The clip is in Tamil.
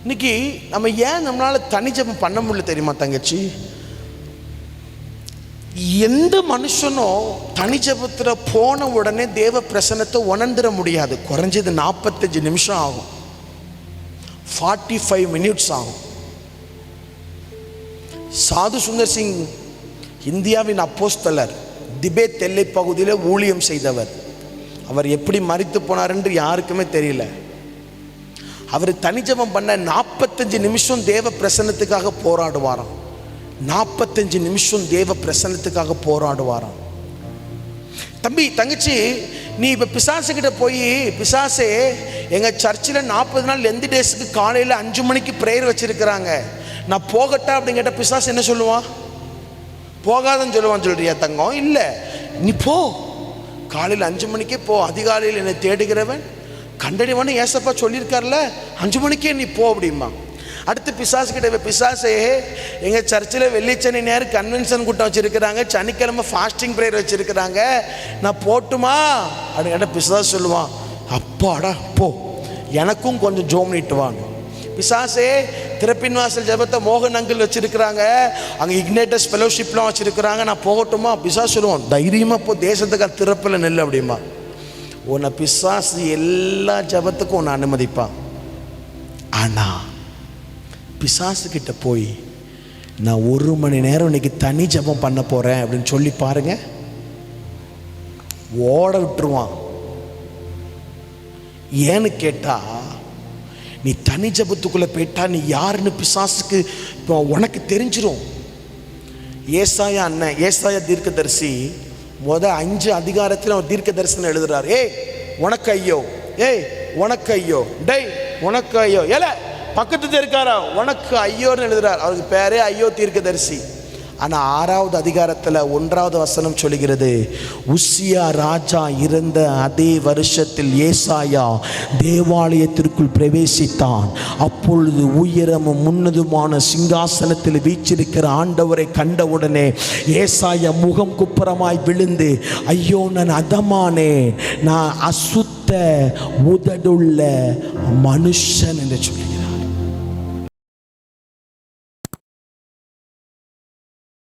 இன்னைக்கு நம்ம ஏன் நம்மளால தனி பண்ண முடியல தெரியுமா தங்கச்சி? எந்த மனுஷனும் தனி போன உடனே தேவ பிரசன்னத்தை உணர்ந்துட முடியாது. குறைஞ்சது நாற்பத்தஞ்சு நிமிஷம் ஆகும். ஃபார்ட்டி ஃபைவ் மினிட்ஸ் ஆகும். சாது சுந்தர் சிங் இந்தியாவின் அப்போஸ்தலர் திபேத் எல்லை பகுதியில் ஊழியம் செய்தவர். அவர் எப்படி மறித்து போனார் என்று யாருக்குமே தெரியல. அவர் தனிஜபம் பண்ண நாற்பத்தஞ்சு நிமிஷம் தேவ பிரசன்னத்துக்காக போராடுவாராம். நாற்பத்தஞ்சு நிமிஷம் தேவ பிரசன்னத்துக்காக போராடுவாராம். தம்பி தங்கச்சி நீ இப்போ பிசாசுக்கிட்ட போய் பிசாசே எங்கள் சர்ச்சில் நாற்பது நாள் எந்த டேஸுக்கு காலையில் அஞ்சு மணிக்கு ப்ரேயர் வச்சுருக்கிறாங்க. நான் போகட்டா அப்படின்னு கேட்டால் பிசாசு என்ன சொல்லுவான் போகாதன்னு சொல்லுவான் சொல்றியா தங்கம்? இல்லை. நீ போ. காலையில் அஞ்சு மணிக்கே போ. அதிகாலையில் என்னை தேடுகிறவன். கண்டடிவனு ஏசப்பா சொல்லியிருக்கார்ல? அஞ்சு மணிக்கே நீ போ அப்படிமா அடுத்து பிசாசு கிட்ட பிசாசே எங்கள் சர்ச்சில் வெள்ளிச்சனி நேரம் கன்வென்ஷன் கூட்டம் வச்சுருக்கிறாங்க. சனிக்கிழமை ஃபாஸ்டிங் ப்ரேயர் வச்சுருக்கிறாங்க. நான் போட்டுமா? அப்படின்னு கேட்டால் பிசாஸ் சொல்லுவான் அப்பாடா போ. எனக்கும் கொஞ்சம் ஜோம் நீட்டு வாங்க. பிசாசே திறப்பின் வாசல் ஜெபத்தை மோகன் அங்கிள் வச்சுருக்கிறாங்க. அங்கே இக்னேட்டஸ் ஃபெலோஷிப்லாம் வச்சுருக்கிறாங்க. நான் போகட்டுமா? பிசாஸ் சொல்லுவான் தைரியமாக போ தேசத்துக்கு திறப்பில் நெல் அப்படிமா உன்னை பிசாசு எல்லா ஜெபத்துக்கும் உன்னை அனுமதிப்பான். ஆனால் பிசாசு கிட்ட போய் நான் ஒரு மணி நேரம் இன்னைக்கு தனி ஜெபம் பண்ண போகிறேன் அப்படின்னு சொல்லி பாருங்க. ஓட விட்டுருவான். ஏன்னு கேட்டால் நீ தனி ஜபத்துக்குள்ளே போயிட்டா நீ யாருன்னு பிசாசுக்கு இப்போ உனக்கு தெரிஞ்சிடும் ஏசாயா அண்ணன் ஏசாயா தீர்க்கதரிசி முத அஞ்சு அதிகாரத்தில் அவர் தீர்க்க தரிசனம் எழுதுறார். ஏய் உனக்கு ஐயோ ஏய் உனக்கு ஐயோ டேய் உனக்கு ஐயோ ஏல பக்கத்து இருக்காரா உனக்கு ஐயோன்னு எழுதுறார். அவருக்கு பேரே ஐயோ தீர்க்கதரிசி. ஆனால் ஆறாவது அதிகாரத்தில் ஒன்றாவது வசனம் சொல்கிறது உசியா ராஜா இருந்த அதே வருஷத்தில் ஏசாயா தேவாலயத்திற்குள் பிரவேசித்தான். அப்பொழுது உயரமும் முன்னதுமான சிங்காசனத்தில் வீச்சிருக்கிற ஆண்டவரை கண்டவுடனே ஏசாயா முகம் குப்புறமாய் விழுந்து ஐயோ நான் அதமானே நான் அசுத்த உதடுள்ள மனுஷன் என்று சொல்லி.